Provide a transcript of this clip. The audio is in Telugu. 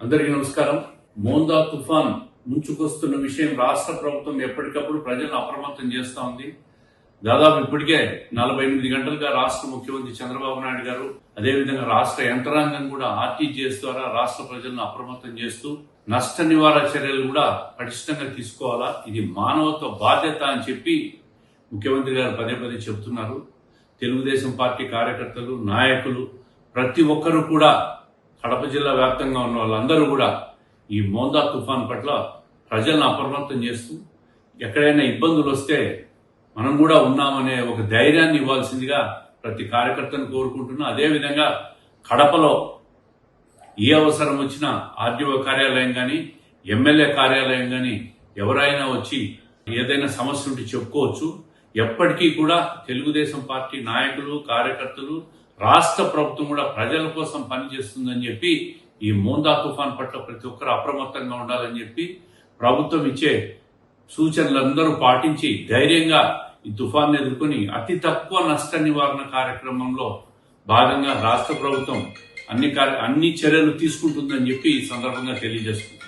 అందరికీ నమస్కారం. మోందా తుఫాన్ ముంచుకొస్తున్న విషయం రాష్ట్ర ప్రభుత్వం ఎప్పటికప్పుడు ప్రజలను అప్రమత్తం చేస్తూ ఉంది. దాదాపు ఇప్పటికే నలభై ఎనిమిది గంటలుగా రాష్ట్ర ముఖ్యమంత్రి చంద్రబాబు నాయుడు గారు అదేవిధంగా రాష్ట్ర యంత్రాంగం కూడా ఆర్టీజీఎస్ ద్వారా రాష్ట్ర ప్రజలను అప్రమత్తం చేస్తూ నష్ట నివారణ చర్యలు కూడా పటిష్టంగా తీసుకోవాలా? ఇది మానవత్వ బాధ్యత అని చెప్పి ముఖ్యమంత్రి గారు పదే పదే చెబుతున్నారు. తెలుగుదేశం పార్టీ కార్యకర్తలు నాయకులు ప్రతి ఒక్కరూ కూడా కడప జిల్లా వ్యాప్తంగా ఉన్న వాళ్ళందరూ కూడా ఈ మోందా తుఫాన్ పట్ల ప్రజలను అప్రమత్తం చేస్తూ ఎక్కడైనా ఇబ్బందులు వస్తే మనం కూడా ఉన్నామనే ఒక ధైర్యాన్ని ఇవ్వాల్సిందిగా ప్రతి కార్యకర్తను కోరుకుంటున్నా. అదేవిధంగా కడపలో ఏ అవసరం వచ్చినా ఆర్డీఓ కార్యాలయం కానీ ఎమ్మెల్యే కార్యాలయం కానీ ఎవరైనా వచ్చి ఏదైనా సమస్య ఉంటే చెప్పుకోవచ్చు. ఎప్పటికీ కూడా తెలుగుదేశం పార్టీ నాయకులు కార్యకర్తలు రాష్ట్ర ప్రభుత్వం కూడా ప్రజల కోసం పనిచేస్తుందని చెప్పి ఈ మోందా తుఫాన్ పట్ల ప్రతి ఒక్కరు అప్రమత్తంగా ఉండాలని చెప్పి ప్రభుత్వం ఇచ్చే సూచనలందరూ పాటించి ధైర్యంగా ఈ తుఫాన్ ఎదుర్కొని అతి తక్కువ నష్ట నివారణ కార్యక్రమంలో భాగంగా రాష్ట్ర ప్రభుత్వం అన్ని కార్య- అన్ని చర్యలు తీసుకుంటుందని చెప్పి ఈ సందర్భంగా తెలియజేస్తుంది